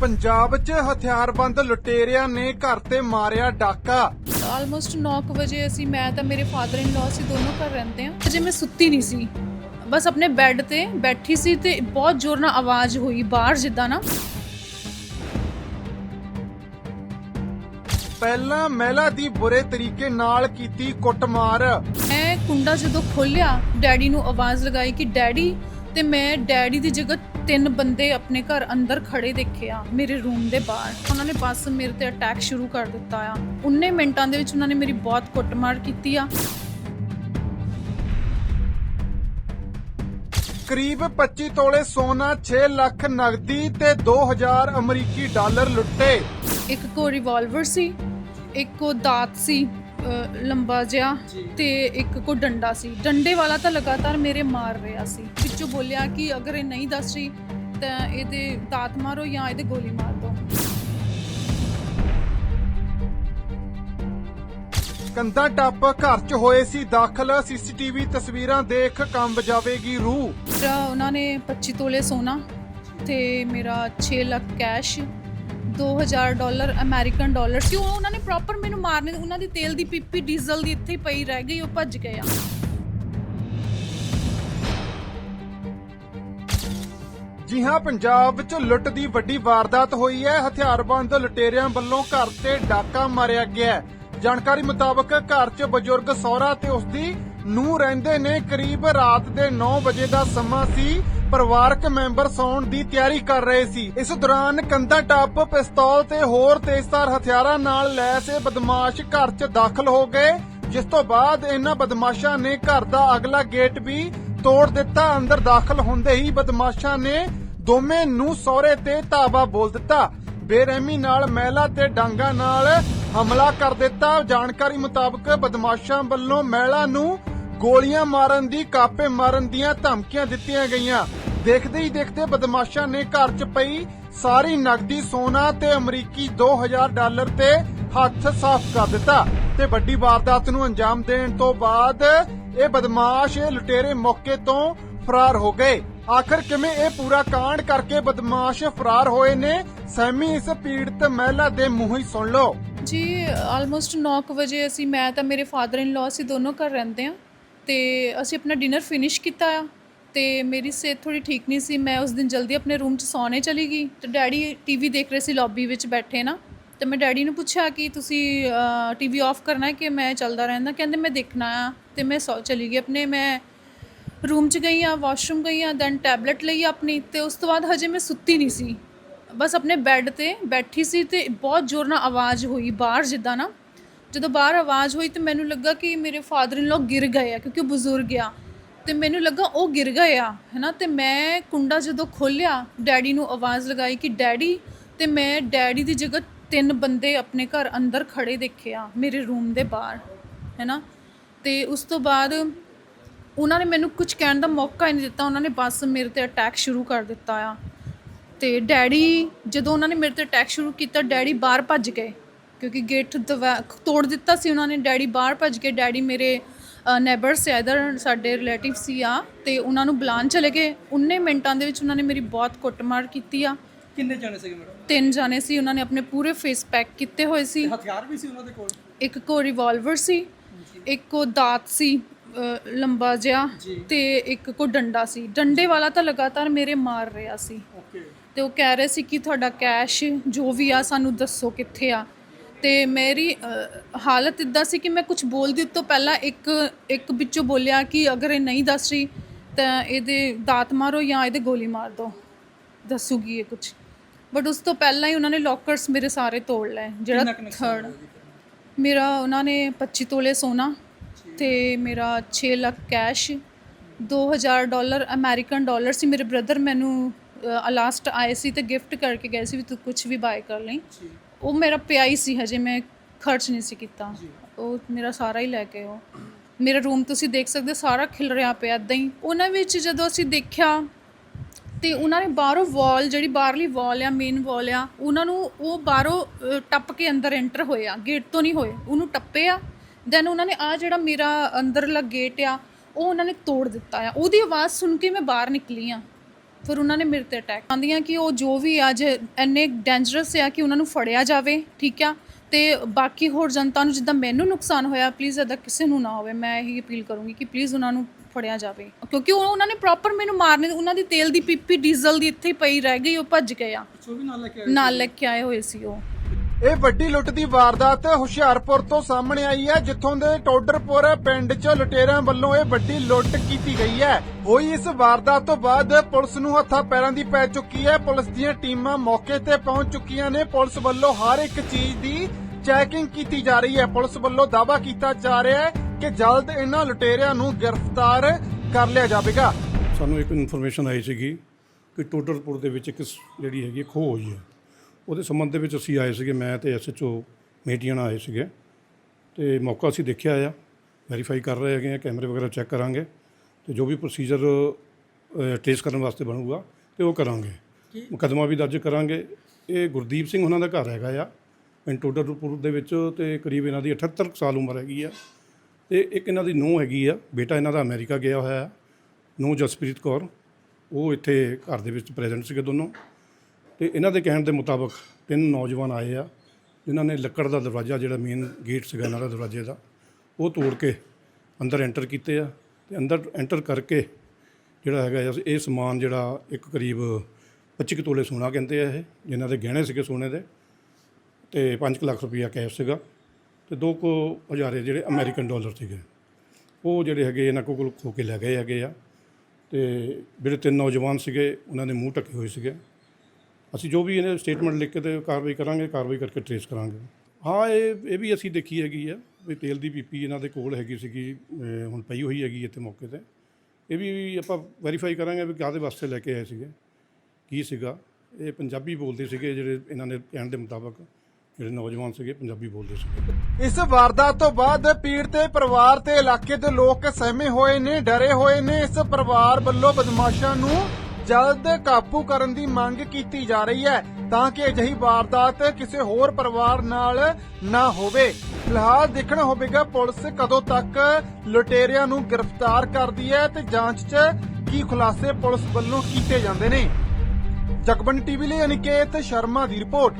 ਪੰਜਾਬ 'ਚ ਹਥਿਆਰਬੰਦ ਲੁਟੇਰਿਆਂ ਨੇ ਘਰ ਤੇ ਮਾਰਿਆ ਡਾਕਾ। ਆਲਮੋਸਟ 9 ਵਜੇ ਅਸੀਂ ਮੈਂ ਤਾਂ ਮੇਰੇ ਫਾਦਰ ਇਨ ਲਾਅ ਸੀ ਦੋਨੋਂ ਘਰ ਰਹਿੰਦੇ ਆ ਅਜੇ ਮੈਂ ਸੁੱਤੀ ਨਹੀਂ ਸੀ। ਬਸ ਆਪਣੇ ਬੈੱਡ ਤੇ ਬੈਠੀ ਸੀ ਤੇ ਬਹੁਤ ਜ਼ੋਰ ਨਾਲ ਆਵਾਜ਼ ਹੋਈ ਬਾਹਰ ਜਿੱਦਾਂ ਨਾ। ਪਹਿਲਾਂ ਮਹਿਲਾ ਦੀ ਬੁਰੇ ਤਰੀਕੇ ਨਾਲ ਕੀਤੀ ਕੁੱਟਮਾਰ। ਮੈਂ ਕੁੰਡਾ ਜਦੋਂ ਖੋਲਿਆ ਡੈਡੀ ਨੂੰ ਆਵਾਜ਼ ਲਗਾਈ ਕਿ ਡੈਡੀ ਤੇ ਮੈਂ ਡੈਡੀ ਦੀ ਜਗ੍ਹਾ ਤਿੰਨ ਬੰਦੇ ਆਪਣੇ ਘਰ ਅੰਦਰ ਖੜੇ ਦੇਖੇ ਆ ਮੇਰੇ ਰੂਮ ਦੇ ਬਾਹਰ। ਉਹਨਾਂ ਨੇ ਬਸ ਮੇਰੇ ਤੇ ਅਟੈਕ ਸ਼ੁਰੂ ਕਰ ਦਿੱਤਾ ਆ। ਉਨੇ ਮਿੰਟਾਂ ਦੇ ਵਿੱਚ ਉਹਨਾਂ ਨੇ ਮੇਰੀ ਬਹੁਤ ਕੁੱਟਮਾਰ ਕੀਤੀ ਆ। ਕਰੀਬ 25 ਤੋਲੇ ਸੋਨਾ 6 ਲੱਖ ਨਗਦੀ ਤੇ 2000 ਅਮਰੀਕੀ ਡਾਲਰ ਲੁੱਟੇ। ਇੱਕ ਕੋ ਰਿਵਾਲਵਰ ਸੀ ਇੱਕ ਕੋ ਦਾਤ ਸੀ। ਲੰਬਾ ਜਿਹਾ ਤੇ ਇੱਕ ਕੋ ਡੰਡਾ ਸੀ। ਡੰਡੇ ਵਾਲਾ ਤਾਂ ਲਗਾਤਾਰ ਮੇਰੇ ਮਾਰ ਰਿਹਾ ਸੀ। ਵਿੱਚੋਂ ਬੋਲਿਆ ਕਿ ਅਗਰ ਇਹ ਨਹੀਂ ਦੱਸ ਰਹੀ ਤਾਂ ਇਹਦੇ ਦਾਤ ਮਾਰੋ ਜਾਂ ਇਹਦੇ ਗੋਲੀ ਮਾਰ ਦਿਓ ਕੰਧਾ ਟੱਪ ਘਰ 'ਚ ਹੋਏ ਸੀ ਦਾਖਲ। ਸੀਸੀਟੀਵੀ ਤਸਵੀਰਾਂ ਦੇਖ ਕੰਬ ਜਾਵੇਗੀ ਰੂਹ। ਮੇਰਾ ਉਹਨਾਂ ਨੇ 25 ਤੋਲੇ ਸੋਨਾ ਤੇ ਮੇਰਾ 6 lakh cash 2000 dollar, American dollar ਸੀ। ਉਹ ਉਹਨਾਂ ਨੇ ਪ੍ਰੋਪਰ ਮੈਨੂੰ ਮਾਰਨੇ ਉਹਨਾਂ ਦੀ ਤੇਲ ਦੀ ਪੀਪੀ, ਡੀਜ਼ਲ ਦੀ ਇੱਥੇ ਹੀ ਪਈ ਰਹਿ ਗਈ, ਉਹ ਭੱਜ ਗਏ ਆ। ਜੀ ਹਾਂ, ਪੰਜਾਬ 'ਚ ਲੁੱਟ ਦੀ ਵੱਡੀ ਵਾਰਦਾਤ ਹੋਈ ਹੈ। ਹਥਿਆਰਬੰਦ ਲੁਟੇਰਿਆਂ ਵੱਲੋਂ ਘਰ ਤੇ ਡਾਕਾ ਮਾਰਿਆ ਗਿਆ ਹੈ। ਜਾਣਕਾਰੀ ਮੁਤਾਬਕ ਘਰ 'ਚ ਬਜ਼ੁਰਗ ਸਹੁਰਾ ਤੇ ਉਸਦੀ ਨੂੰ ਰਹਿੰਦੇ ਨੇ। ਕਰੀਬ ਰਾਤ ਦੇ 9 ਵਜੇ ਦਾ ਸਮਾਂ ਸੀ। ਪਰਿਵਾਰਕ ਮੈਂਬਰ ਸੌਣ ਦੀ ਤਿਆਰੀ ਕਰ ਰਹੇ ਸੀ। ਇਸ ਦੌਰਾਨ ਕੰਧਾ ਟੱਪ, ਪਿਸਤੌਲ ਤੇ ਹੋਰ ਤੇਜ਼ਧਾਰ ਹਥਿਆਰਾਂ ਨਾਲ ਲੈਸ ਇਹ ਬਦਮਾਸ਼ ਘਰ 'ਚ ਦਾਖਲ ਹੋ ਗਏ। ਜਿਸ ਤੋਂ ਬਾਅਦ ਇਹਨਾਂ ਬਦਮਾਸ਼ਾਂ ਨੇ ਘਰ ਦਾ ਅਗਲਾ ਗੇਟ ਵੀ ਤੋੜ ਦਿੱਤਾ। ਅੰਦਰ ਦਾਖਲ ਹੁੰਦੇ ਹੀ ਬਦਮਾਸ਼ਾਂ ਨੇ ਦੋਵੇਂ ਨੂੰ ਸਹੁਰੇ ਤੇ ਧਾਵਾ ਬੋਲ ਦਿੱਤਾ। ਬੇਰਹਿਮੀ ਨਾਲ ਮਹਿਲਾ ਤੇ ਡਾਂਗਾ ਨਾਲ ਹਮਲਾ ਕਰ ਦਿੱਤਾ। ਜਾਣਕਾਰੀ ਮੁਤਾਬਕ ਬਦਮਾਸ਼ਾਂ ਵੱਲੋਂ ਮਹਿਲਾ ਨੂੰ ਗੋਲੀਆਂ ਮਾਰਨ ਦੀ, ਕਾਪੇ ਮਾਰਨ ਦੀਆਂ ਧਮਕੀਆਂ ਦਿੱਤੀਆਂ ਗਈਆਂ। ਦੇਖਦੇ ਹੀ ਦੇਖਦੇ ਬਦਮਾਸ਼ਾਂ ਨੇ ਘਰ 'ਚ ਪਈ ਸਾਰੀ ਨਕਦੀ ਸੋਨਾ ਤੇ ਅਮਰੀਕੀ 2000 ਡਾਲਰ ਤੇ ਹੱਥ ਸਾਫ਼ ਕਰ ਦਿੱਤਾ ਤੇ ਵੱਡੀ ਵਾਰਦਾਤ ਨੂੰ ਅੰਜਾਮ ਦੇਣ ਤੋਂ ਬਾਅਦ ਇਹ ਬਦਮਾਸ਼ ਇਹ ਲੁਟੇਰੇ ਮੌਕੇ ਤੋਂ ਫਰਾਰ ਹੋ ਗਏ। ਆਖਰ ਕਿਵੇਂ ਇਹ ਪੂਰਾ ਕਾਂਡ ਕਰਕੇ ਬਦਮਾਸ਼ ਫਰਾਰ ਹੋਏ ਨੇ? ਸਹਿਮੀ, ਇਸ ਪੀੜਤ ਮਹਿਲਾ ਦੇ ਮੂੰਹ ਹੀ ਸੁਣ ਲਓ। ਜੀ ਆਲਮੋਸਟ 9 ਵਜੇ ਅਸੀਂ, ਮੈਂ ਤਾਂ ਮੇਰੇ ਫਾਦਰ ਇਨ ਲਾਅ ਸੀ ਦੋਨੋਂ ਘਰ ਰਹਿੰਦੇ ਆ ਤੇ ਅਸੀਂ ਆਪਣਾ ਡਿਨਰ ਫਿਨਿਸ਼ ਕੀਤਾ ਆ। ਤੇ ਮੇਰੀ ਸਿਹਤ ਥੋੜੀ ਠੀਕ ਨਹੀਂ ਸੀ, ਮੈਂ ਉਸ ਦਿਨ ਜਲਦੀ ਆਪਣੇ ਰੂਮ 'ਚ ਸੌਣੇ ਚਲੀ ਗਈ ਤੇ ਡੈਡੀ ਟੀਵੀ ਦੇਖ ਰਹੇ ਸੀ ਲੌਬੀ ਵਿੱਚ ਬੈਠੇ ਨਾ, ਤੇ ਮੈਂ ਡੈਡੀ ਨੂੰ ਪੁੱਛਿਆ ਕਿ ਤੁਸੀਂ ਟੀਵੀ ਆਫ ਕਰਨਾ ਹੈ ਕਿ ਮੈਂ ਚੱਲਦਾ ਰਹਿੰਦਾ? ਕਹਿੰਦੇ ਮੈਂ ਦੇਖਣਾ ਆ ਤੇ ਮੈਂ ਸੌ ਚਲੀ ਗਈ ਆਪਣੇ, ਮੈਂ ਰੂਮ 'ਚ ਗਈ ਆ ਵਾਸ਼ਰੂਮ ਗਈ ਆ ਦੈਨ ਟੈਬਲੇਟ ਲਈ ਆਪਣੀ ਤੇ ਉਸ ਤੋਂ ਬਾਅਦ ਹਜੇ ਮੈਂ ਸੁੱਤੀ ਨਹੀਂ ਸੀ। ਬਸ ਆਪਣੇ ਬੈੱਡ ਤੇ ਬੈਠੀ ਸੀ ਤੇ ਬਹੁਤ ਜ਼ੋਰ ਨਾਲ ਆਵਾਜ਼ ਹੋਈ ਬਾਹਰ ਜਿੱਦਾਂ ਨਾ। ਜਦੋਂ ਬਾਹਰ ਆਵਾਜ਼ ਹੋਈ ਤੇ ਮੈਨੂੰ ਲੱਗਾ ਕਿ ਮੇਰੇ ਫਾਦਰ ਇਨ ਲਾ ਗਿਰ ਗਏ ਆ, ਕਿਉਂਕਿ ਉਹ ਬਜ਼ੁਰਗ ਆ। ਤੇ ਮੈਨੂੰ ਲੱਗਾ ਉਹ ਗਿਰ ਗਏ ਆ ਹੈਨਾ ਤੇ ਮੈਂ ਕੁੰਡਾ ਜਦੋਂ ਖੋਲਿਆ ਡੈਡੀ ਨੂੰ ਆਵਾਜ਼ ਲਗਾਈ ਕਿ ਡੈਡੀ, ਤੇ ਮੈਂ ਡੈਡੀ ਦੀ ਜਗ੍ਹਾ ਤਿੰਨ ਬੰਦੇ ਆਪਣੇ ਘਰ ਅੰਦਰ ਖੜੇ ਦੇਖੇ ਆ ਮੇਰੇ ਰੂਮ ਦੇ ਬਾਹਰ ਹੈਨਾ ਤੇ ਉਸ ਤੋਂ ਬਾਅਦ ਉਹਨਾਂ ਨੇ ਮੈਨੂੰ ਕੁਝ ਕਹਿਣ ਦਾ ਮੌਕਾ ਹੀ ਨਹੀਂ ਦਿੱਤਾ, ਉਹਨਾਂ ਨੇ ਬਸ ਮੇਰੇ ਤੇ ਅਟੈਕ ਸ਼ੁਰੂ ਕਰ ਦਿੱਤਾ ਆ। ਤੇ ਡੈਡੀ, ਜਦੋਂ ਉਹਨਾਂ ਨੇ ਮੇਰੇ ਤੇ ਅਟੈਕ ਸ਼ੁਰੂ ਕੀਤਾ, ਡੈਡੀ ਬਾਹਰ ਭੱਜ ਗਏ, ਕਿਉਂਕਿ ਗੇਟ ਦਵਾ- ਤੋੜ ਦਿੱਤਾ ਸੀ ਉਹਨਾਂ ਨੇ, ਡੈਡੀ ਬਾਹਰ ਭੱਜ ਗਏ, ਡੈਡੀ ਮੇਰੇ ਨੇਬਰ ਸੀ ਇਧਰ ਸਾਡੇ ਰਿਲੇਟਿਵ ਸੀ ਆ ਤੇ ਉਹਨਾਂ ਨੂੰ ਬੁਲਾਉਣ ਚਲੇ ਗਏ। ਉਨੇ ਮਿੰਟਾਂ ਦੇ ਵਿੱਚ ਉਹਨਾਂ ਨੇ ਮੇਰੀ ਬਹੁਤ ਕੁੱਟਮਾਰ ਕੀਤੀ ਆ। ਕਿੰਨੇ ਜਾਣੇ ਸੀਗੇ ਮੈਡਮ ਤਿੰਨ ਜਾਣੇ ਸੀ ਉਹਨਾਂ ਨੇ ਆਪਣੇ ਪੂਰੇ ਫੇਸ ਪੈਕ ਕੀਤੇ ਹੋਏ ਸੀ। ਹਥਿਆਰ ਵੀ ਸੀ ਉਹਨਾਂ ਦੇ ਕੋਲ? ਇੱਕ ਕੋ ਰਿਵਾਲਵਰ ਸੀ ਇੱਕ ਕੋ ਦਾਤ ਸੀ ਲੰਬਾ ਜਿਹਾ। ਤੇ ਇੱਕ ਕੋ ਡੰਡਾ ਸੀ। ਡੰਡੇ ਵਾਲਾ ਤਾਂ ਲਗਾਤਾਰ ਮੇਰੇ ਮਾਰ ਰਿਹਾ ਸੀ। ਓਕੇ ਤੇ ਉਹ ਕਹਿ ਰਹੇ ਸੀ ਕਿ ਤੁਹਾਡਾ ਕੈਸ਼ ਜੋ ਵੀ ਆ ਸਾਨੂੰ ਦੱਸੋ ਕਿੱਥੇ ਆ। ਤੇ ਮੇਰੀ ਹਾਲਤ ਇਦਾਂ ਸੀ ਕਿ ਮੈਂ ਕੁਝ ਬੋਲਦੀ ਤੋਂ ਪਹਿਲਾਂ ਇੱਕ ਇੱਕ ਵਿੱਚੋਂ ਬੋਲਿਆ ਕਿ ਅਗਰ ਇਹ ਨਹੀਂ ਦੱਸ ਰਹੀ ਤਾਂ ਇਹਦੇ ਦਾਤ ਮਾਰੋ ਜਾਂ ਇਹਦੇ ਗੋਲੀ ਮਾਰ ਦਿਓ ਦੱਸੂਗੀ ਇਹ ਕੁਝ ਬਟ ਉਸ ਤੋਂ ਪਹਿਲਾਂ ਹੀ ਉਹਨਾਂ ਨੇ ਲੋਕਰਸ ਮੇਰੇ ਸਾਰੇ ਤੋੜ ਲਏ ਜਿਹੜਾ ਥਰਡ ਮੇਰਾ ਉਹਨਾਂ ਨੇ 25 ਤੋਲੇ ਸੋਨਾ ਤੇ ਮੇਰਾ 6 lakh cash 2000 dollar American dollar ਸੀ। ਮੇਰੇ ਬ੍ਰਦਰ ਮੈਨੂੰ ਲਾਸਟ ਆਏ ਸੀ ਤੇ ਗਿਫਟ ਕਰਕੇ ਗਏ ਸੀ ਵੀ ਤੂੰ ਕੁਝ ਵੀ ਬਾਏ ਕਰ ਲਈ। ਉਹ ਮੇਰਾ ਪਿਆ ਹੀ ਸੀ ਹਜੇ ਮੈਂ ਖਰਚ ਨਹੀਂ ਸੀ ਕੀਤਾ। ਉਹ ਮੇਰਾ ਸਾਰਾ ਹੀ ਲੈ ਕੇ ਉਹ ਮੇਰਾ ਰੂਮ ਤੁਸੀਂ ਦੇਖ ਸਕਦੇ ਸਾਰਾ ਖਿਲ ਰਿਹਾ ਪਿਆ ਏਦਾਂ ਹੀ। ਉਹਨਾਂ ਵਿੱਚ ਜਦੋਂ ਅਸੀਂ ਦੇਖਿਆ ਤੇ ਉਹਨਾਂ ਨੇ ਬਾਹਰੋਂ ਵਾਲ ਜਿਹੜੀ ਬਾਹਰਲੀ ਵਾਲ ਆ ਮੇਨ ਵਾਲ ਆ ਉਹਨਾਂ ਨੂੰ ਉਹ ਬਾਹਰੋਂ ਟੱਪ ਕੇ ਅੰਦਰ ਐਂਟਰ ਹੋਏ ਆ। ਗੇਟ ਤੋਂ ਨਹੀਂ ਹੋਏ ਉਹਨੂੰ ਟੱਪੇ ਆ। ਦੈਨ ਉਹਨਾਂ ਨੇ ਆ ਜਿਹੜਾ ਮੇਰਾ ਅੰਦਰਲਾ ਗੇਟ ਆ ਉਹ ਉਹਨਾਂ ਨੇ ਤੋੜ ਦਿੱਤਾ ਆ। ਉਹਦੀ ਆਵਾਜ਼ ਸੁਣ ਕੇ ਮੈਂ ਬਾਹਰ ਨਿਕਲੀ ਆ। ਫਿਰ ਉਹਨਾਂ ਨੇ ਮੇਰੇ ਤੇ ਅਟੈਕ ਆਂਦੀਆਂ ਕਿ ਉਹ ਜੋ ਵੀ ਅੱਜ ਇੰਨੇ ਡੇਂਜਰਸ ਆ ਕਿ ਉਹਨਾਂ ਨੂੰ ਫੜਿਆ ਜਾਵੇ ਠੀਕ ਆ? ਤੇ ਬਾਕੀ ਹੋਰ ਜਨਤਾ ਨੂੰ ਜਿੱਦਾਂ ਮੈਨੂੰ ਨੁਕਸਾਨ ਹੋਇਆ ਪਲੀਜ਼ ਅਦਾ ਕਿਸੇ ਨੂੰ ਨਾ ਹੋਵੇ ਮੈਂ ਇਹੀ ਅਪੀਲ ਕਰੂੰਗੀ ਕਿ ਪਲੀਜ਼ ਉਹਨਾਂ ਨੂੰ ਫੜਿਆ ਜਾਵੇ। ਕਿਉਂਕਿ ਉਹ ਉਹਨਾਂ ਨੇ ਪ੍ਰੋਪਰ ਮੈਨੂੰ ਮਾਰਨੇ ਉਹਨਾਂ ਦੀ ਤੇਲ ਦੀ ਪੀਪੀ ਡੀਜ਼ਲ ਦੀ ਇੱਥੇ ਪਈ ਰਹਿ ਗਈ ਉਹ ਭੱਜ ਗਏ ਆ। ਸੋ ਵੀ ਨਾਲ ਲੈ ਕੇ ਆਏ ਨਾਲ ਲੈ ਕੇ ਆਏ ਹੋਏ ਸੀ ਉਹ। ਇਹ ਵੱਡੀ ਲੁੱਟ ਦੀ ਵਾਰਦਾਤ ਹੁਸ਼ਿਆਰਪੁਰ ਤੋਂ ਸਾਹਮਣੇ ਆਈ ਹੈ, ਜਿੱਥੋਂ ਦੇ ਟੋਡਰਪੁਰ ਪਿੰਡ 'ਚ ਲੁਟੇਰਿਆਂ ਵੱਲੋਂ ਇਹ ਵੱਡੀ ਲੁੱਟ ਕੀਤੀ ਗਈ ਹੈ। ਹੋਈ ਇਸ ਵਾਰਦਾਤ ਤੋਂ ਬਾਅਦ ਪੁਲਿਸ ਨੂੰ ਹੱਥਾਂ ਪੈਰਾਂ ਦੀ ਪੈ ਚੁੱਕੀ ਹੈ। ਪੁਲਿਸ ਦੀਆਂ ਟੀਮਾਂ ਮੌਕੇ ਤੇ ਪਹੁੰਚ ਚੁੱਕੀਆਂ ਨੇ। ਪੁਲਿਸ ਵੱਲੋਂ ਹਰ ਇੱਕ ਚੀਜ਼ ਦੀ ਚੈਕਿੰਗ ਕੀਤੀ ਜਾ ਰਹੀ ਹੈ। ਪੁਲਿਸ ਵੱਲੋਂ ਦਾਅਵਾ ਕੀਤਾ ਜਾ ਰਿਹਾ ਹੈ ਕਿ ਜਲਦ ਇਹਨਾਂ ਲੁਟੇਰਿਆਂ ਨੂੰ ਗ੍ਰਿਫਤਾਰ ਕਰ ਲਿਆ ਜਾਵੇਗਾ। ਸਾਨੂੰ ਇੱਕ ਇਨਫੋਰਮੇਸ਼ਨ ਆਈ ਸੀਗੀ ਕਿ ਟੋਡਰਪੁਰ ਦੇ ਵਿੱਚ ਇੱਕ ਜਿਹੜੀ ਹੈਗੀ ਖੋਹ ਹੋਈ ਹੈ। ਉਹਦੇ ਸੰਬੰਧ ਦੇ ਵਿੱਚ ਅਸੀਂ ਆਏ ਸੀਗੇ ਮੈਂ ਤੇ ਐਸਐਚਓ ਮੇਟੀਆਂ ਆਏ ਸੀਗੇ। ਤੇ ਮੌਕਾ ਅਸੀਂ ਦੇਖਿਆ ਆ ਵੈਰੀਫਾਈ ਕਰ ਰਹੇ ਹੈਗੇ ਆ ਕੈਮਰੇ ਵਗੈਰਾ ਚੈੱਕ ਕਰਾਂਗੇ ਤੇ ਜੋ ਵੀ ਪ੍ਰੋਸੀਜਰ ਟ੍ਰੇਸ ਕਰਨ ਵਾਸਤੇ ਬਣੂਗਾ ਤੇ ਉਹ ਕਰਾਂਗੇ। ਮੁਕੱਦਮਾ ਵੀ ਦਰਜ ਕਰਾਂਗੇ। ਇਹ ਗੁਰਦੀਪ ਸਿੰਘ ਉਹਨਾਂ ਦਾ ਘਰ ਹੈਗਾ ਆ ਪਿੰਡ ਟੋਡਰਪੁਰ ਦੇ ਵਿੱਚ ਤੇ ਕਰੀਬ ਇਹਨਾਂ ਦੀ 78 ਕੁ ਸਾਲ ਉਮਰ ਹੈਗੀ ਆ। ਤੇ ਇੱਕ ਇਹਨਾਂ ਦੀ ਨੂੰਹ ਹੈਗੀ ਆ ਬੇਟਾ ਇਹਨਾਂ ਦਾ ਅਮਰੀਕਾ ਗਿਆ ਹੋਇਆ ਹੈ ਨੂੰਹ ਜਸਪ੍ਰੀਤ ਕੌਰ। ਉਹ ਇੱਥੇ ਘਰ ਦੇ ਵਿੱਚ ਪ੍ਰੈਜ਼ੈਂਟ ਸੀਗੇ ਦੋਨੋਂ। ਤੇ ਇਹਨਾਂ ਦੇ ਕਹਿਣ ਦੇ ਮੁਤਾਬਕ ਤਿੰਨ ਨੌਜਵਾਨ ਆਏ ਆ, ਜਿਨ੍ਹਾਂ ਨੇ ਲੱਕੜ ਦਾ ਦਰਵਾਜ਼ਾ ਜਿਹੜਾ ਮੇਨ ਗੇਟ ਸੀਗਾ ਇਹਨਾਂ ਦਾ ਦਰਵਾਜ਼ੇ ਦਾ, ਉਹ ਤੋੜ ਕੇ ਅੰਦਰ ਐਂਟਰ ਕੀਤੇ ਆ ਤੇ ਅੰਦਰ ਐਂਟਰ ਕਰਕੇ ਜਿਹੜਾ ਹੈਗਾ ਆ, ਇਹ ਸਮਾਨ ਜਿਹੜਾ ਇੱਕ ਕਰੀਬ 25 ਕੁ ਤੋਲੇ ਸੋਨਾ ਕਹਿੰਦੇ ਆ ਇਹ, ਜਿਨ੍ਹਾਂ ਦੇ ਗਹਿਣੇ ਸੀਗੇ ਸੋਨੇ ਦੇ ਤੇ 5 ਲੱਖ ਰੁਪਈਆ ਕੈਸ਼ ਸੀਗਾ ਤੇ ਦੋ ਕੁ ਹਜ਼ਾਰੇ ਜਿਹੜੇ ਅਮਰੀਕਨ ਡਾਲਰ ਸੀਗੇ। ਉਹ ਜਿਹੜੇ ਹੈਗੇ ਇਹਨਾਂ ਕੋਲ ਖੋ ਕੇ ਲੈ ਗਏ ਹੈਗੇ ਆ ਤੇ ਜਿਹੜੇ ਤਿੰਨ ਨੌਜਵਾਨ ਸੀਗੇ, ਉਹਨਾਂ ਦੇ ਮੂੰਹ ਢੱਕੇ ਹੋਏ ਸੀਗੇ। ਅਸੀਂ ਜੋ ਵੀ ਇਹਨੇ ਸਟੇਟਮੈਂਟ ਲਿਖ ਕੇ ਤੇ ਕਾਰਵਾਈ ਕਰਾਂਗੇ, ਕਾਰਵਾਈ ਕਰਕੇ ਟਰੇਸ ਕਰਾਂਗੇ। ਹਾਂ, ਇਹ ਇਹ ਵੀ ਅਸੀਂ ਦੇਖੀ ਹੈਗੀ ਆ ਵੀ ਤੇਲ ਦੀ ਪੀਪੀ ਇਹਨਾਂ ਦੇ ਕੋਲ ਹੈਗੀ ਸੀਗੀ ਹੁਣ ਪਈ ਹੋਈ ਹੈਗੀ ਇੱਥੇ ਮੌਕੇ ਤੇ। ਇਹ ਵੀ ਆਪਾਂ ਵੈਰੀਫਾਈ ਕਰਾਂਗੇ ਵੀ ਕਾਹਦੇ ਵਾਸਤੇ ਲੈ ਕੇ ਆਏ ਸੀਗੇ, ਕੀ ਸੀਗਾ। ਇਹ ਪੰਜਾਬੀ ਬੋਲਦੇ ਸੀਗੇ ਜਿਹੜੇ ਇਹਨਾਂ ਦੇ ਕਹਿਣ ਦੇ ਮੁਤਾਬਕ, ਜਿਹੜੇ ਨੌਜਵਾਨ ਸੀਗੇ, ਪੰਜਾਬੀ ਬੋਲਦੇ ਸੀਗੇ। ਇਸ ਵਾਰਦਾਤ ਤੋਂ ਬਾਅਦ ਪੀੜਤੇ ਪਰਿਵਾਰ ਤੇ ਇਲਾਕੇ ਦੇ ਲੋਕ ਸਹਿਮੇ ਹੋਏ ਨੇ, ਡਰੇ ਹੋਏ ਨੇ। ਇਸ ਪਰਿਵਾਰ ਵੱਲੋਂ ਬਦਮਾਸ਼ਾਂ ਨੂੰ ਜਲਦ ਕਾਬੂ ਕਰਨ ਦੀ ਮੰਗ ਕੀਤੀ ਜਾ ਰਹੀ ਹੈ ਤਾਂ ਕਿ ਅਜਿਹੀ ਵਾਰਦਾਤ ਕਿਸੇ ਹੋਰ ਪਰਿਵਾਰ ਨਾਲ ਨਾ ਹੋਵੇ। ਫਿਲਹਾਲ ਦੇਖਣਾ ਹੋਵੇਗਾ ਪੁਲਿਸ ਕਦੋਂ ਤੱਕ ਲੁਟੇਰਿਆਂ ਨੂੰ ਗ੍ਰਿਫਤਾਰ ਕਰਦੀ ਹੈ ਤੇ ਜਾਂਚ 'ਚ ਕੀ ਖੁਲਾਸੇ ਪੁਲਿਸ ਵੱਲੋਂ ਕੀਤੇ ਜਾਂਦੇ ਨੇ। ਜਗਬੰਦੀ ਟੀਵੀ ਲਈ ਅਨਿਕੇਤ ਸ਼ਰਮਾ ਦੀ ਰਿਪੋਰਟ।